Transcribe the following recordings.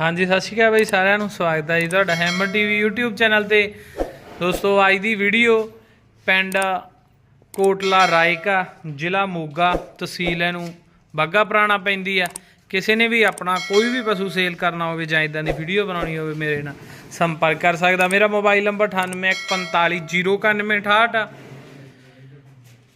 ਹਾਂਜੀ, ਸਤਿ ਸ਼੍ਰੀ ਅਕਾਲ ਬਾਈ, ਸਾਰਿਆਂ ਨੂੰ ਸਵਾਗਤ ਹੈ ਜੀ ਤੁਹਾਡਾ ਹੈਮਰ ਟੀਵੀ YouTube ਚੈਨਲ ਤੇ। ਦੋਸਤੋ, ਅੱਜ ਦੀ ਵੀਡੀਓ ਪਿੰਡ ਕੋਟਲਾ ਰਾਇਕਾ, ਜ਼ਿਲ੍ਹਾ ਮੋਗਾ ਤਹਿਸੀਲ ਇਹਨੂੰ ਬਾਗਾ ਪੁਰਾਣਾ ਪੈਂਦੀ ਆ। ਕਿਸੇ ਨੇ ਵੀ ਆਪਣਾ ਕੋਈ ਵੀ ਪਸ਼ੂ ਸੇਲ ਕਰਨਾ ਹੋਵੇ ਜਾਂ ਇਦਾਂ ਦੀ ਵੀਡੀਓ ਬਣਾਉਣੀ ਹੋਵੇ ਮੇਰੇ ਨਾਲ ਸੰਪਰਕ ਕਰ ਸਕਦਾ। ਮੇਰਾ ਮੋਬਾਈਲ ਨੰਬਰ 9815409168 ਆ।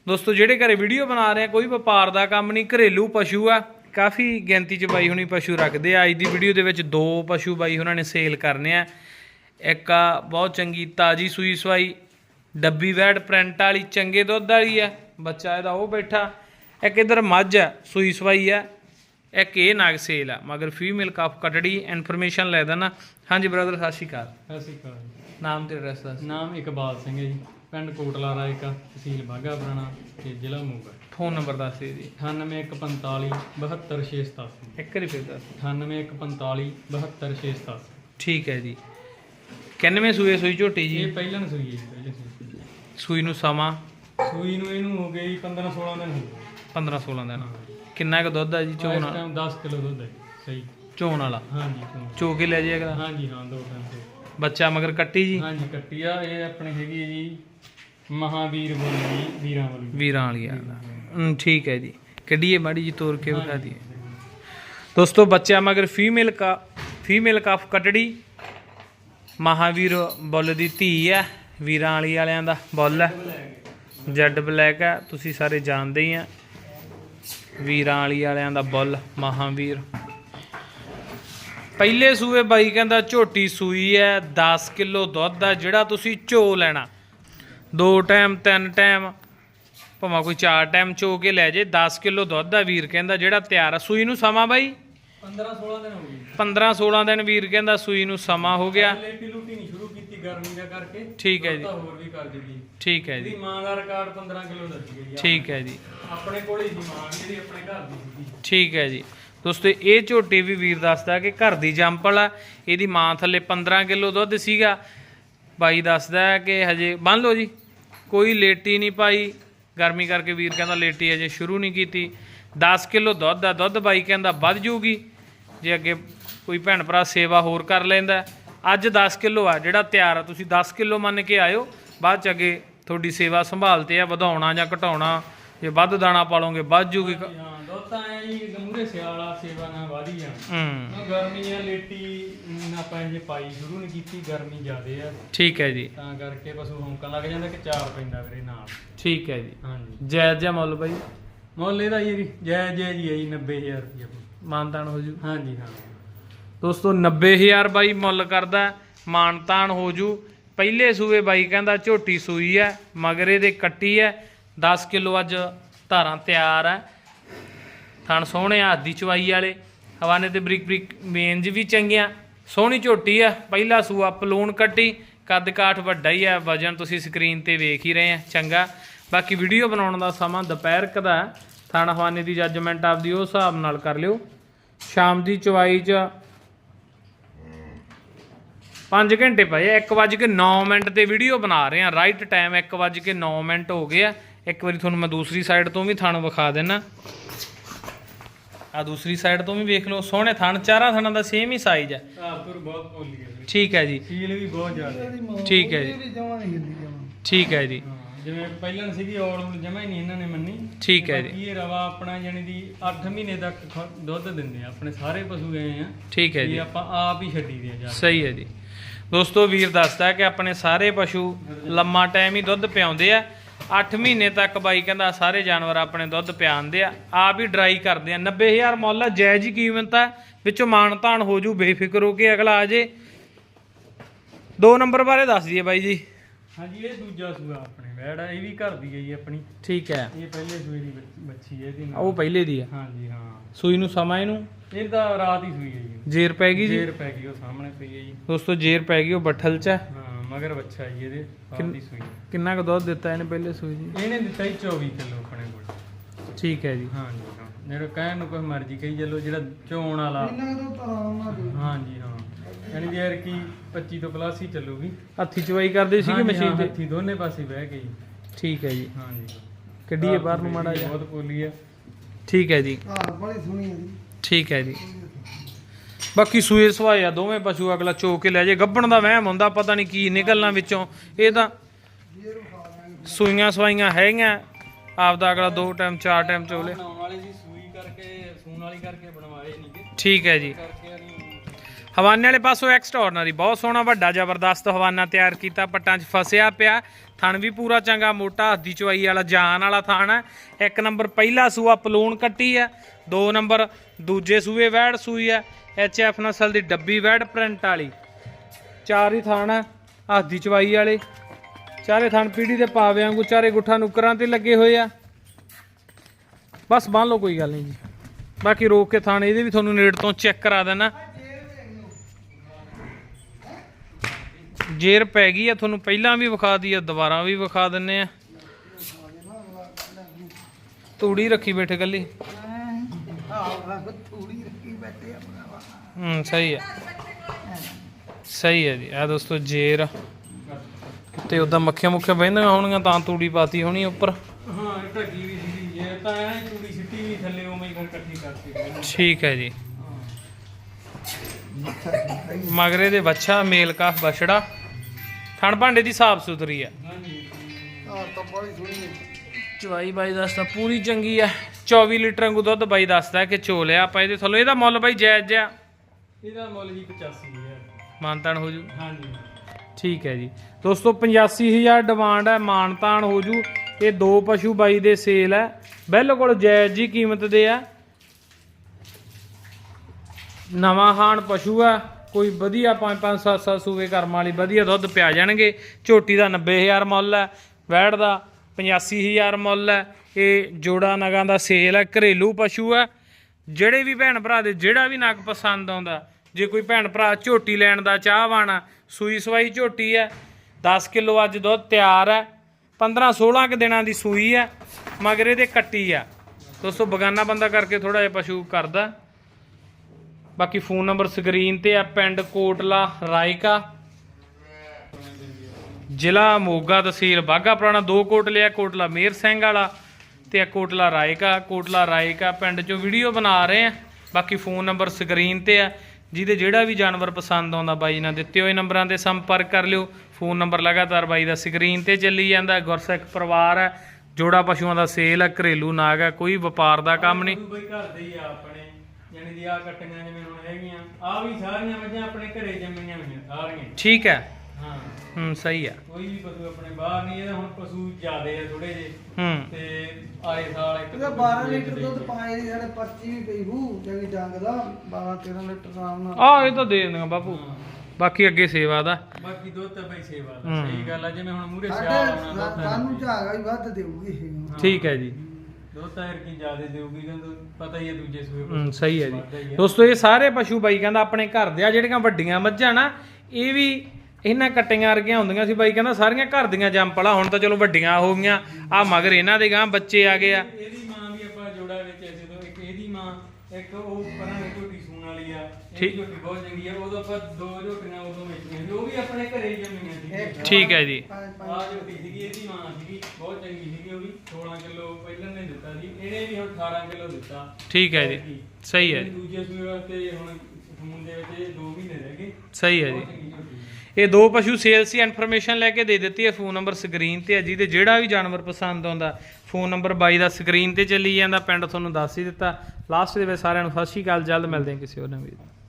ਦੋਸਤੋ, ਜਿਹੜੇ ਘਰੇ ਵੀਡੀਓ ਬਣਾ ਰਹੇ ਆ, ਕੋਈ ਵਪਾਰ ਦਾ ਕੰਮ ਨਹੀਂ, ਘਰੇਲੂ ਪਸ਼ੂ ਆ। ਕਾਫੀ ਗਿਣਤੀ ਚ ਬਾਈ ਹੁਣੀ ਪਸ਼ੂ ਰੱਖਦੇ ਆ। ਅੱਜ ਦੀ ਵੀਡੀਓ ਦੇ ਵਿੱਚ ਦੋ ਪਸ਼ੂ ਬਾਈ ਉਹਨਾਂ ਨੇ ਸੇਲ ਕਰਨੇ ਆ। ਇੱਕ ਆ ਬਹੁਤ ਚੰਗੀ ਤਾਜੀ ਸੂਈ ਸਵਾਈ ਡੱਬੀ ਵੈੜ ਪ੍ਰਿੰਟ ਵਾਲੀ ਚੰਗੇ ਦੁੱਧ ਵਾਲੀ ਆ। ਬੱਚਾ ਇਹਦਾ ਉਹ ਬੈਠਾ। ਇੱਕ ਇਧਰ ਮੱਝ ਆ ਸੂਈ ਸਵਾਈ ਆ। ਇੱਕ ਇਹ ਨਾਗ ਸੇਲ ਆ ਮਗਰ ਫੀਮੇਲ ਕਾਫ ਕਟੜੀ ਇਨਫੋਰਮੇਸ਼ਨ ਲੈ ਦੇਣਾ। ਹਾਂਜੀ ਬ੍ਰਦਰ ਸਤਿ ਸ਼੍ਰੀ ਅਕਾਲ। ਸਤਿ ਸ਼੍ਰੀ ਅਕਾਲ। ਨਾਮ ਤੇ ਐਡਰੈਸ ਦੱਸ। ਨਾਮ ਇਕਬਾਲ ਸਿੰਘ ਹੈ ਜੀ। ਪਿੰਡ ਕੋਟਲਾ ਰਾਇਕਾ ਤਹਿਸੀਲ ਬਾਘਾ ਪੁਰਾਣਾ ਤੇ ਜ਼ਿਲ੍ਹਾ ਮੋਗਾ। ਫੋਨ ਨੰਬਰ ਦੱਸ ਦਿਓ ਜੀ। 98145 72687 ਇੱਕ ਵਾਰੀ ਫਿਰ ਦੱਸ। 98145 72687 ਠੀਕ ਹੈ ਜੀ। ਕਿੰਨਵੇਂ ਸੂਏ ਸੂਈ ਝੋਟੀ ਜੀ? ਇਹ ਪਹਿਲਾਂ ਨੂੰ ਸੂਈ ਹੈ ਜੀ ਪਹਿਲੇ ਸੂਈ ਸੂਈ ਨੂੰ ਸਮਾਂ? ਸੂਈ ਨੂੰ ਇਹਨੂੰ ਹੋ ਗਈ 15 16 ਦਿਨ ਹੋ ਗਏ। 15 16 ਦਿਨ। ਕਿੰਨਾ ਕੁ ਦੁੱਧ ਆ ਜੀ ਇਸ ਚੋਣ ਵਾਲਾ ਟਾਈਮ 10 ਕਿਲੋ ਦੁੱਧ ਹੈ ਸਹੀ। ਚੋਣ ਵਾਲਾ? ਹਾਂਜੀ ਚੋਣ। ਚੋ ਕੇ ਲੈ ਜਾਏਗਾ ਹਾਂਜੀ ਹਾਂ ਦੋ ਟਾਈਮ ਤੇ। ਬੱਚਾ ਮਗਰ ਕੱਟੀ ਜੀ? ਹਾਂਜੀ ਕੱਟੀ ਆ। ਇਹ ਆਪਣੀ ਹੈਗੀ ਹੈ ਜੀ ਮਹਾਵੀਰ ਬੋਲੀ ਵੀਰਾਂ ਵਾਲੀ ਵੀਰਾਂ ਵਾਲੀ ਆ। ਹਮ, ਠੀਕ ਹੈ ਜੀ। ਕੱਢੀਏ ਮਾੜੀ ਜੀ ਤੋੜ ਕੇ ਵਿਖਾ ਦਈਏ। ਦੋਸਤੋ ਬੱਚਾ ਮਗਰ ਫੀਮੇਲ ਕਾ ਫੀਮੇਲ ਕਾਫ ਕਟੜੀ ਮਹਾਵੀਰ ਬੁੱਲ ਦੀ ਧੀ ਹੈ ਵੀਰਾਂ ਵਾਲੀ ਵਾਲਿਆਂ ਦਾ ਬੁੱਲ ਹੈ। ਜੈਡ ਬਲੈਕ ਹੈ ਤੁਸੀਂ ਸਾਰੇ ਜਾਣਦੇ ਹੀ ਆ। ਵੀਰਾਂ ਵਾਲੀ ਵਾਲਿਆਂ ਦਾ ਬੁੱਲ ਮਹਾਵੀਰ। ਪਹਿਲੇ ਸੂਏ ਬਾਈ ਕਹਿੰਦਾ ਝੋਟੀ ਸੂਈ ਹੈ 10 ਕਿਲੋ ਦੁੱਧ ਆ ਜਿਹੜਾ ਤੁਸੀਂ ਝੋ ਲੈਣਾ। ਦੋ ਟਾਈਮ ਤਿੰਨ ਟਾਈਮ ਭਾਵੇਂ ਕੋਈ ਚਾਰ ਟਾਈਮ ਚੋ ਕੇ ਲੈ ਜੇ 10 ਕਿਲੋ ਦੁੱਧ ਆ ਵੀਰ ਕਹਿੰਦਾ ਜਿਹੜਾ ਤਿਆਰ ਆ। ਸੂਈ ਨੂੰ ਸਮਾਂ ਬਾਈ? 15 16 ਦਿਨ ਹੋ ਗਏ। 15 16 ਦਿਨ ਵੀਰ ਕਹਿੰਦਾ ਸੂਈ ਨੂੰ ਸਮਾਂ ਹੋ ਗਿਆ। ਲੇਟੀ ਲੂਟੀ ਨਹੀਂ ਸ਼ੁਰੂ ਕੀਤੀ ਗਰਮੀ ਦਾ ਕਰਕੇ। ਠੀਕ ਹੈ ਜੀ ਤਾਂ ਹੋਰ ਵੀ ਕਰ ਦਿੱਤੀ। ਠੀਕ ਹੈ ਜੀ। ਇਹਦੀ ਮਾਂ ਦਾ ਰਿਕਾਰਡ 15 ਕਿਲੋ ਦੱਸੀ ਗਈ ਆ ਠੀਕ ਹੈ ਜੀ। ਆਪਣੇ ਕੋਲੇ ਦੀ ਮਾਂ ਜਿਹੜੀ ਆਪਣੇ ਘਰ ਦੀ ਸੀਗੀ। ਠੀਕ ਹੈ ਜੀ। ਦੋਸਤੋ ਇਹ ਝੋਟੀ ਵੀ ਵੀਰ ਦੱਸਦਾ ਕਿ ਘਰ ਦੀ ਜੰਪਲ ਆ। ਇਹਦੀ ਮਾਂ ਥੱਲੇ 15 ਕਿਲੋ ਦੁੱਧ ਸੀਗਾ। ਬਾਈ ਦੱਸਦਾ ਕਿ ਹਜੇ ਬੰਨ ਲਓ ਜੀ। ਕੋਈ ਲੇਟੀ ਨਹੀਂ ਪਾਈ। ਗਰਮੀ ਕਰਕੇ ਵੀਰ ਕਹਿੰਦਾ ਲੇਟੀ ਅਜੇ ਸ਼ੁਰੂ ਨਹੀਂ ਕੀਤੀ। 10 ਕਿਲੋ ਦੁੱਧ ਆ, ਦੁੱਧ ਬਾਈ ਕਹਿੰਦਾ ਵੱਧ ਜੂਗੀ ਜੇ ਅੱਗੇ ਕੋਈ ਭੈਣ ਭਰਾ ਸੇਵਾ ਹੋਰ ਕਰ ਲੈਂਦਾ। ਅੱਜ 10 ਕਿਲੋ ਆ, ਜਿਹੜਾ ਤਿਆਰ ਆ, ਤੁਸੀਂ 10 ਕਿਲੋ ਮੰਨ ਕੇ ਆਇਓ। ਬਾਅਦ ਚ ਅੱਗੇ ਤੁਹਾਡੀ ਸੇਵਾ ਸੰਭਾਲ ਤੇ ਆ, ਵਧਾਉਣਾ ਜਾਂ ਘਟਾਉਣਾ। ਜੇ ਵੱਧ ਦਾਣਾ ਪਾਲੋਗੇ ਵੱਧ ਜੂਗੀ ਜੀ ਗਮੂਰੇ ਸਿਆਲਾ ਸੇਵਾ ਨਾਲ ਵਾਦੀ ਆ। ਹੂੰ। ਗਰਮੀ ਆ ਲੇਟੀ ਨਾ ਆਪਾਂ ਜੇ ਪਾਈ ਸ਼ੁਰੂ ਨਹੀਂ ਕੀਤੀ ਗਰਮੀ ਜ਼ਿਆਦੇ ਆ। ਠੀਕ ਹੈ ਜੀ। ਤਾਂ ਕਰਕੇ ਪਸ਼ੂ ਹੌਂਕਣ ਲੱਗ ਜਾਂਦਾ ਕਿ ਚਾਰ ਪੈਂਦਾ ਵੀਰੇ ਨਾਲ। ਠੀਕ ਹੈ ਜੀ। ਹਾਂਜੀ। ਜਾਇਜ਼ ਜਿਹਾ ਮੁੱਲ ਬਾਈ? ਮੁੱਲ ਇਹਦਾ ਜੀ ਜੀ ਜੈ ਜੈ ਜੀ ਹੈ ਜੀ 90000 ਰੁਪਏ ਮਾਨਤਾਨ ਹੋ ਜੂ। ਹਾਂਜੀ ਹਾਂ। ਦੋਸਤੋ 90000 ਬਾਈ ਮੁੱਲ ਕਰਦਾ ਮਾਨਤਾਨ ਹੋ ਜੂ। ਪਹਿਲੇ ਸੂਏ ਬਾਈ ਕਹਿੰਦਾ ਝੋਟੀ ਸੂਈ ਹੈ ਮਗਰ ਇਹਦੇ ਕੱਟੀ ਹੈ। 10 ਕਿਲੋ ਅੱਜ ਧਾਰਾਂ ਤਿਆਰ ਹੈ। ਥਣ ਸੋਹਣੇ ਆ ਦੀ ਚਵਾਈ ਵਾਲੇ। ਹਵਾਨੇ ਤੇ ਬਰੀਕ ਬਰੀਕ ਮੇਨਜ ਵੀ ਚੰਗੀਆਂ। ਸੋਹਣੀ ਝੋਟੀ ਆ, ਪਹਿਲਾ ਸੂਆ ਪਲੂਣ ਕੱਟੀ, ਕੱਦ ਕਾਠ ਵੱਡਾ ਹੀ ਆ, ਵਜਨ ਤੁਸੀਂ ਸਕਰੀਨ ਤੇ ਵੇਖ ਹੀ ਰਹੇ ਆ, ਚੰਗਾ। ਬਾਕੀ ਵੀਡੀਓ ਬਣਾਉਣ ਦਾ ਸਮਾਂ ਦੁਪਹਿਰ ਕਦਾ ਦਾ ਹਵਾਨੇ ਦੀ ਜੱਜਮੈਂਟ ਆਪਦੀ ਉਸ ਹਿਸਾਬ ਨਾਲ ਕਰ ਲਿਓ। ਸ਼ਾਮ ਦੀ ਚਵਾਈ 'ਚ 5 ਘੰਟੇ ਪਏ ਆ 1:09 ਮਿੰਟ ਤੇ ਵੀਡੀਓ ਬਣਾ ਰਹੇ ਆ। ਰਾਈਟ ਟਾਈਮ 1:09 ਮਿੰਟ ਹੋ ਗਏ ਆ। ਇੱਕ ਵਾਰੀ ਤੁਹਾਨੂੰ ਮੈਂ ਦੂਸਰੀ ਸਾਈਡ ਤੋਂ ਵੀ ਥਣ ਵਿਖਾ ਦੇਣਾ ਆ ਦੂਸਰੀ ਸਾਈਡ ਤੋਂ ਵੀ ਵੇਖ ਲਓ ਸੋਹਣੇ ਥਣ ਚਾਰਾਂ ਥਣਾਂ ਦਾ ਸੇਮ ਹੀ ਸਾਈਜ਼ ਹੈ। ਆਪਰ ਬਹੁਤ ਭੋਲੀ ਹੈ ਵੀਰੇ। ਠੀਕ ਹੈ ਜੀ। ਸੀਲ ਵੀ ਬਹੁਤ ਜ਼ਿਆਦਾ ਠੀਕ ਹੈ ਜੀ। ਠੀਕ ਹੈ ਜੀ। ਹਾਂ ਜਿਵੇਂ ਪਹਿਲਾਂ ਸੀਗੀ ਔਲ ਜਮਾ ਹੀ ਨਹੀਂ ਇਹਨਾਂ ਨੇ ਮੰਨੀ। ਠੀਕ ਹੈ ਜੀ। ਬਾਕੀ ਇਹ ਰਵਾ ਆਪਣਾ ਜਾਨੀ ਦੀ 8 ਮਹੀਨੇ ਤੱਕ ਖ- ਦੁੱਧ ਦਿੰਦੇ ਆ। ਆਪਣੇ ਸਾਰੇ ਪਸ਼ੂ ਗਏ ਆ। ਠੀਕ ਹੈ ਇਹ ਜੀ। ਆਪਾਂ ਆਪ ਹੀ ਛੱਡੀ ਦੇ ਆ ਜਾ ਕੇ। ਸਹੀ ਹੈ ਜੀ। ਦੋਸਤੋ ਵੀਰ ਦੱਸਦਾ ਕਿ ਆਪਣੇ ਸਾਰੇ ਪਸ਼ੂ ਲੰਮਾ ਟਾਈਮ ਹੀ ਦੁੱਧ ਪਿਆਉਂਦੇ ਆ। 8 ਮਹੀਨੇ ਤੱਕ ਬਾਈ ਕਹਿੰਦਾ ਸਾਰੇ ਜਾਨਵਰ ਆਪਣੇ ਦੁੱਧ ਪਿਆਉਂਦੇ ਆ ਆਪ ਹੀ ਡਰਾਈ ਕਰਦੇ ਆ। 90000 ਮੁੱਲ ਆ ਜਾਇਜ਼ ਹੀ ਕੀਮਤ ਆ? ਵਿੱਚੋਂ ਮਾਣ ਤਾਣ ਹੋ ਜੂ ਬੇਫਿਕਰ ਹੋ ਕੇ ਅਗਲਾ ਆ ਜੇ। ਦੋ ਨੰਬਰ ਬਾਰੇ ਦੱਸ ਦਈਏ ਬਾਈ ਜੀ। ਹਾਂਜੀ ਇਹ ਦੂਜਾ ਸੂਆ ਆਪਣੇ ਵੈੜ ਆ ਇਹ ਵੀ ਘਰ ਦੀ ਗਈ ਆਪਣੀ। ਠੀਕ ਹੈ। ਇਹ ਪਹਿਲੇ ਸੂਏ ਦੀ ਬੱਚ- ਬੱਚੀ ਹੈ ਇਹਦੀ ਉਹ ਪਹਿਲੇ ਦੀ ਆ? ਹਾਂਜੀ ਹਾਂ। ਸੂਈ ਨੂੰ ਸਮਾਂ ਇਹਨੂੰ? ਇਹ ਤਾਂ ਰਾਤ ਹੀ ਸੂਈ ਹੈ ਜੀ। ਜੇਰ ਪੈ ਗਈ ਜੀ? ਜੇਰ ਪੈ ਗਈ ਉਹ ਸਾਹਮਣੇ ਪਈ ਹੈ ਜੀ। ਦੋਸਤੋ ਜੇਰ ਪੈ ਗਈ ਉਹ ਬੱਠਲ ਚ ਹੈ। ਹਾਂ। ਮਗਰ ਬੱਚਾ ਜੀ ਇਹਦੇ ਰਾਤ ਦੀ ਸੂਈ। ਕਿੰਨਾ ਕੁ ਦੁੱਧ ਦਿੱਤਾ ਇਹਨੇ ਪਹਿਲੇ ਸੂਈ ਜੀ? ਇਹਨੇ ਦਿੱਤਾ ਹੀ 24 ਕਿਲੋ ਆਪਣੇ ਕੋਲ। ਠੀਕ ਹੈ ਜੀ। ਹਾਂਜੀ ਹਾਂ। ਜਿਹੜਾ ਕਹਿਣ ਨੂੰ ਕੋਈ ਮਰਜ਼ੀ ਕਹੀ ਚੱਲੋ ਜਿਹੜਾ ਚੋਣ ਵਾਲਾ ਹਾਂਜੀ ਹਾਂ ਯਾਨੀ ਦੀ ਯਾਰ ਕੀ 25 ਤੋਂ ਪਲੱਸ ਹੀ ਚੱਲੂਗੀ। ਹੱਥੀ ਚਵਾਈ ਕਰਦੇ ਸੀਗੇ ਹਾਂਜੀ, ਮਸ਼ੀਨ ਹਾਂ, ਤੇ? ਹੱਥੀਂ ਦੋਨੇ ਪਾਸੇ ਬਹਿ ਗਈ ਠੀਕ ਹੈ ਜੀ। ਹਾਂਜੀ ਕੱਢੀਏ ਬਾਹਰ ਨੂੰ ਮਾੜਾ ਜਿਹਾ। ਬਹੁਤ ਪੋਲੀ ਆ। ਠੀਕ ਹੈ ਜੀ। ਘਰ ਬੜੀ ਸੋਹਣੀ ਹੈ ਜੀ। ਠੀਕ ਹੈ ਜੀ। ਬਾਕੀ ਸੂਏ ਸਵਾਏ ਆ ਦੋਵੇਂ ਪਸ਼ੂ ਅਗਲਾ ਚੋ ਕੇ ਲੈ ਜੇ। ਗੱਬਣ ਦਾ ਵਹਿਮ ਹੁੰਦਾ ਪਤਾ ਨਹੀਂ ਕੀ ਨਿਕਲਣਾ ਵਿੱਚੋਂ। ਇਹ ਤਾਂ ਸੂਈਆਂ ਸਵਾਈਆਂ ਹੈਗੀਆਂ। ਆਪਦਾ ਅਗਲਾ ਦੋ ਟਾਈਮ ਚਾਰ ਟਾਈਮ ਚੋਲੇ। ਬਣਾਉਣ ਵਾਲੇ ਸੀ ਸੂਈ ਕਰਕੇ ਸੂਣ ਵਾਲੀ ਕਰਕੇ ਬਣਵਾਏ ਨਹੀਂਗੇ ਠੀਕ ਹੈ ਜੀ। ਕਰਕੇ ਹਵਾਨੇ ਵਾਲੇ ਪਾਸੋਂ ਐਕਸਟਰਾਰਨਰੀ ਬਹੁਤ ਸੋਹਣਾ, ਵੱਡਾ, ਜ਼ਬਰਦਸਤ ਹਵਾਨਾ ਤਿਆਰ ਕੀਤਾ, ਪੱਟਾਂ 'ਚ ਫਸਿਆ ਪਿਆ। ਥਣ ਵੀ ਪੂਰਾ ਚੰਗਾ, ਮੋਟਾ, ਹੱਦੀ ਚਵਾਈ ਵਾਲਾ, ਜਾਨ ਵਾਲਾ ਥਣ ਹੈ। ਇੱਕ ਨੰਬਰ ਪਹਿਲਾ ਸੂਆ ਪਲੂਣ ਕੱਟੀ ਹੈ, ਦੋ ਨੰਬਰ ਦੂਜੇ ਸੂਏ ਵੈੜ ਸੂਈ ਹੈ। ਐਚ ਐਫ ਨਸਲ ਦੀ ਡੱਬੀ ਵੈੜ ਪ੍ਰਿੰਟ ਵਾਲੀ। ਚਾਰ ਹੀ ਥਣ ਹੈ, ਹੱਦੀ ਚਵਾਈ ਵਾਲੇ। ਚਾਰੇ ਥਣ ਪੀੜੀ ਦੇ ਪਾਵੇ ਵਾਂਗੂ, ਚਾਰੇ ਗੁੱਠਾਂ ਨੁਕਰਾਂ ਤੇ ਲੱਗੇ ਹੋਏ ਆ। ਬਸ, ਬੰਨ ਲਓ, ਕੋਈ ਗੱਲ ਨਹੀਂ ਜੀ। ਬਾਕੀ ਰੋਕ ਕੇ ਥਾਣੇ, ਇਹਦੇ ਵੀ ਤੁਹਾਨੂੰ ਨੇੜ ਤੋਂ ਚੈੱਕ ਕਰਾ ਦੇਣਾ। ਜੇਰ ਪੈ ਗਈ ਆ ਤੁਹਾਨੂੰ ਪਹਿਲਾਂ ਵੀ ਵਿਖਾ ਦਈ ਆ ਦੁਬਾਰਾ ਵੀ ਵਿਖਾ ਦਿੰਨੇ ਆ। ਤੂੜੀ ਰੱਖੀ ਬੈਠੇ ਕੱਲੀ। ਹੂੰ ਸਹੀ ਹੈ ਸਹੀ ਹੈ ਜੀ। ਆ ਦੋਸਤੋ ਜੇਰ। ਤੇ ਉਦਾਂ ਮੱਖੀਆਂ ਮੁੱਖੀਆਂ ਬਹਿੰਦੀਆਂ ਹੋਣਗੀਆਂ ਤਾਂ ਤੂੜੀ ਪਾਤੀ ਹੋਣੀ ਉੱਪਰ। ਹਾਂ ਇਹ ਢੱਕੀ ਵੀ ਸੀ ਇਹ ਤਾਂ ਐ ਚੂੜੀ ਸਿੱਟੀ ਵੀ ਥੱਲੇ ਉਵੇਂ ਹੀ ਫਿਰ ਇਕੱਠੀ ਕਰਤੀ ਠੀਕ ਹੈ ਜੀ। ਮਗਰੇ ਦੇ ਬੱਚਾ ਮੇਲ ਕਾਫ ਬਛੜਾ। ਥਣ ਭਾਂਡੇ ਦੀ ਸਾਫ਼ ਸੁਥਰੀ ਹੈ ਹਾਂਜੀ ਚਵਾਈ ਬਾਈ ਦੱਸਦਾ ਪੂਰੀ ਚੰਗੀ ਆ। 24 ਲੀਟਰ ਵਾਂਗੂ ਦੁੱਧ ਬਾਈ ਦੱਸਦਾ ਕਿ ਚੋ ਲਿਆ ਆਪਾਂ ਇਹਦੇ ਥੱਲੋਂ ਇਹਦਾ ਮੁੱਲ ਬਾਈ ਜਾਇਜ਼ ਜਿਆ ਇਹਦਾ ਮੁੱਲ ਜੀ 85000 ਮਾਨਤਾਨ ਹੋ ਜੂ। ਹਾਂਜੀ। ਠੀਕ ਹੈ ਜੀ। ਦੋਸਤੋ 85000 ਡਿਮਾਂਡ ਹੈ ਮਾਨਤਾਨ ਹੋ ਜੂ। ਇਹ ਦੋ ਪਸ਼ੂ ਬਾਈ ਦੇ ਸੇਲ ਹੈ ਬਿਲਕੁਲ ਜਾਇਜ਼ ਜੀ ਕੀਮਤ ਦੇ ਆ। ਨਵਾਂ ਹਾਣ ਪਸ਼ੂ ਆ। ਕੋਈ ਵਧੀਆ 5 5 7 7 ਸੂਵੇ ਕਰਮ ਵਾਲੀ ਵਧੀਆ ਦੁੱਧ ਪਿਆ ਜਾਣਗੇ। ਝੋਟੀ ਦਾ 90000 ਮੁੱਲ ਹੈ, ਵੈੜ ਦਾ 85000 ਮੁੱਲ ਹੈ, ਇਹ ਜੋੜਾ ਨਗਾਂ ਦਾ ਸੇਲ ਹੈ, ਘਰੇਲੂ ਪਸ਼ੂ ਹੈ। ਜਿਹੜੇ ਵੀ ਭੈਣ ਭਰਾ ਦੇ ਜਿਹੜਾ ਵੀ ਨਗ ਪਸੰਦ ਆਉਂਦਾ, ਜੇ ਕੋਈ ਭੈਣ ਭਰਾ ਝੋਟੀ ਲੈਣ ਦਾ ਚਾਹਵਾਨ ਆ, ਸੂਈ ਸਵਾਈ ਝੋਟੀ ਹੈ 10 ਕਿਲੋ ਅੱਜ ਦੁੱਧ ਤਿਆਰ ਹੈ 15 16 ਕੁ ਦਿਨਾਂ ਦੀ ਸੂਈ ਹੈ, ਮਗਰ ਇਹਦੇ ਕੱਟੀ ਆ। ਦੋਸਤੋ, ਬਗਾਨਾ ਬੰਦਾ ਕਰਕੇ ਥੋੜਾ ਜਿਹਾ ਪਸ਼ੂ ਕਰਦਾ। ਬਾਕੀ ਫੋਨ ਨੰਬਰ ਸਕਰੀਨ ਤੇ ਆ, ਪਿੰਡ ਕੋਟਲਾ, ਰਾਇਕਾ। ਜ਼ਿਲ੍ਹਾ ਮੋਗਾ ਤਹਿਸੀਲ ਬਾਗਾ ਪੁਰਾਣਾ, ਦੋ ਕੋਟਲੇ ਆ, ਕੋਟਲਾ ਮੇਰ ਸਿੰਘ ਵਾਲਾ ਤੇ ਆ ਕੋਟਲਾ ਰਾਇਕਾ। ਕੋਟਲਾ ਰਾਇਕਾ ਪਿੰਡ ਚੋਂ ਵੀਡੀਓ ਬਣਾ ਰਹੇ ਆ। ਬਾਕੀ ਫੋਨ ਨੰਬਰ ਸਕਰੀਨ ਤੇ ਆ, ਜਿਹਦੇ ਜਿਹੜਾ ਵੀ ਜਾਨਵਰ ਪਸੰਦ ਆਉਂਦਾ ਬਾਈ ਨਾਲ ਦਿੱਤੇ ਹੋਏ ਨੰਬਰਾਂ ਤੇ ਸੰਪਰਕ ਕਰ ਲਿਓ। ਫੋਨ ਨੰਬਰ ਲਗਾਤਾਰ ਬਾਈ ਦਾ ਸਕਰੀਨ ਤੇ ਚੱਲੀ ਜਾਂਦਾ, ਗੁਰਸਿੱਖ ਪਰਿਵਾਰ ਹੈ ਜੋੜਾ ਪਸ਼ੂਆਂ ਦਾ ਸੇਲ ਹੈ ਘਰੇਲੂ ਨਾਗ ਹੈ ਕੋਈ ਵਪਾਰ ਦਾ ਕੰਮ ਨਹੀਂ। ਬਈ ਘਰ ਦੇ ਹੀ ਆ ਆਪਣੇ। ਯਾਨੀ ਦੀ ਆ ਕੱਟੀਆਂ ਜਿਵੇਂ ਹੁਣ ਹੈਗੀਆਂ ਆ ਵੀ ਸਾਰੀਆਂ ਮੱਝਾਂ ਆਪਣੇ ਘਰੇ ਜੰਮੀਆਂ ਹੋਈਆਂ ਸਾਰੀਆਂ। ਠੀਕ ਹੈ। ਹਾਂ। ਹੂੰ ਸਹੀ ਹੈ। ਕੋਈ ਵੀ ਪਸ਼ੂ ਆਪਣੇ ਬਾਹਰ ਨਹੀਂ ਇਹਦਾ ਹੁਣ ਪਸ਼ੂ ਜ਼ਿਆਦੇ ਆ ਥੋੜੇ ਜੇ ਹੂੰ। ਤੇ ਆਏ ਸਾਲ ਇੱਕ ਇਹਦਾ 12 ਲੀਟਰ ਦੁੱਧ ਪਾਏ ਦੀ ਸਾਡੇ ਪਰਚੀ ਵੀ ਪਈ ਹੂ ਚੰਗੀ ਜੰਗ ਦਾ 12 13 ਲੀਟਰ ਆਰਾਮ ਨਾਲ। ਆ ਇਹ ਤਾਂ ਦੇ ਦਿੰਗਾ ਬਾਪੂ। ਹਾਂ। ਬਾਕੀ ਅੱਗੇ ਸੇਵਾ ਦਾ। ਬਾਕੀ ਦੁੱਧ ਤਾਂ ਬਈ ਸੇਵਾ ਦਾ। ਹੂੰ। ਸਹੀ ਗੱਲ ਆ ਜਿਵੇਂ ਹੁਣ ਮੂਰੇ ਸਿਆਲ ਆਉਣਾ ਸਾਡੇ ਦੁੱਧ ਤਾਂ ਸਾਨੂੰ ਝਾਗਾ ਵੀ ਵੱਧ ਦੇਊਗੀ ਠੀਕ ਹੈ ਜੀ। ਦੁੱਧ ਤਾਂ ਯਾਰ ਕੀ ਜ਼ਿਆਦੇ ਦੇਊਗੀ ਕਿਉਂਕਿ ਪਤਾ ਹੀ ਹੈ ਦੂਜੇ ਸੂਏ ਹੂੰ ਸਹੀ ਹੈ ਜੀ। ਦੋਸਤੋ ਇਹ ਸਾਰੇ ਪਸ਼ੂ ਬਾਈ ਕਹਿੰਦਾ ਆਪਣੇ ਘਰ ਦੇ ਆ ਜਿਹੜੀਆਂ ਵੱਡੀਆਂ ਮੱਝਾਂ ਨਾ ਇਹ ਵੀ ਇਹਨਾਂ ਕੱਟੀਆਂ ਵਰਗੀਆਂ ਹੁੰਦੀਆਂ ਸੀ ਬਾਈ ਕਹਿੰਦਾ ਸਾਰੀਆਂ ਘਰ ਦੀਆਂ ਜੰਪਲਾ ਹੁਣ ਤਾਂ ਚਲੋ ਵੱਡੀਆਂ ਹੋ ਗਈਆਂ। ਆ ਮਗਰ ਇਹਨਾਂ ਦੇ ਗਾਂ ਬੱਚੇ ਆ ਗਏ ਆ। ਇਹਦੀ ਜੋੜਾ ਵਿੱਚ ਐਸੇ ਤੋਂ ਇੱਕ ਇਹਦੀ ਮਾਂ ਇੱਕ ਉਹ ਪਰਾਂ ਦੀ ਝੋਟੀ ਸੂਣ ਵਾਲੀ ਆ ਇਹ ਠੀਕ। ਝੋਟੀ ਬਹੁਤ ਚੰਗੀ ਆ ਉਦੋਂ ਆਪਾਂ ਦੋ ਝੋਟੀਆਂ ਉਦੋਂ ਵੇਚੀਆਂ ਸੀ ਉਹ ਵੀ ਆਪਣੇ ਘਰੇ ਹੀ ਜੰਮੀਆਂ ਸੀ। ਠੀਕ ਹੈ ਜੀ। ਪੰਜ ਪੰਜ ਆ ਝੋਟੀ ਸੀਗੀ ਇਹਦੀ ਮਾਂ ਸੀਗੀ ਬਹੁਤ ਚੰਗੀ ਸੀਗੀ ਉਹ ਵੀ 16 ਕਿਲੋ ਪਹਿਲਾਂ ਨੇ ਦਿੱਤਾ ਸੀ ਇਹਨੇ ਵੀ ਹੁਣ 18 ਕਿਲੋ ਦਿੱਤਾ। ਠੀਕ ਹੈ ਜੀ। ਸਹੀ ਹੈ। ਜੀ ਦੂਜੇ ਸੂਏ ਵਾਸਤੇ ਹੁਣ ਸੂਣ ਦੇ ਵਿੱਚ ਇਹ 2 ਮਹੀਨੇ ਰਹਿ ਗਏ। ਸਹੀ ਹੈ ਬਹੁਤ ਜੀ। ਚੰਗੀ ਝੋਟੀ ਇਹ ਦੋ ਪਸ਼ੂ ਸੇਲਸ ਦੀ ਇਨਫੋਰਮੇਸ਼ਨ ਲੈ ਕੇ ਦੇ ਦਿੱਤੀ ਹੈ ਫੋਨ ਨੰਬਰ ਸਕਰੀਨ ਤੇ ਹੈ ਜਿਹਦੇ ਜਿਹੜਾ ਵੀ ਜਾਨਵਰ ਪਸੰਦ ਆਉਂਦਾ ਫੋਨ ਨੰਬਰ ਬਾਈ ਦਾ ਸਕਰੀਨ ਤੇ ਚੱਲੀ ਜਾਂਦਾ, ਪਿੰਡ ਤੁਹਾਨੂੰ ਦੱਸ ਹੀ ਦਿੱਤਾ। ਲਾਸਟ ਦੇ ਵਿੱਚ ਸਾਰਿਆਂ ਨੂੰ ਸਤਿ ਸ਼੍ਰੀ ਅਕਾਲ, ਜਲਦ ਮਿਲਦੇ ਹਾਂ ਕਿਸੇ ਹੋਰ ਨਵੀਂ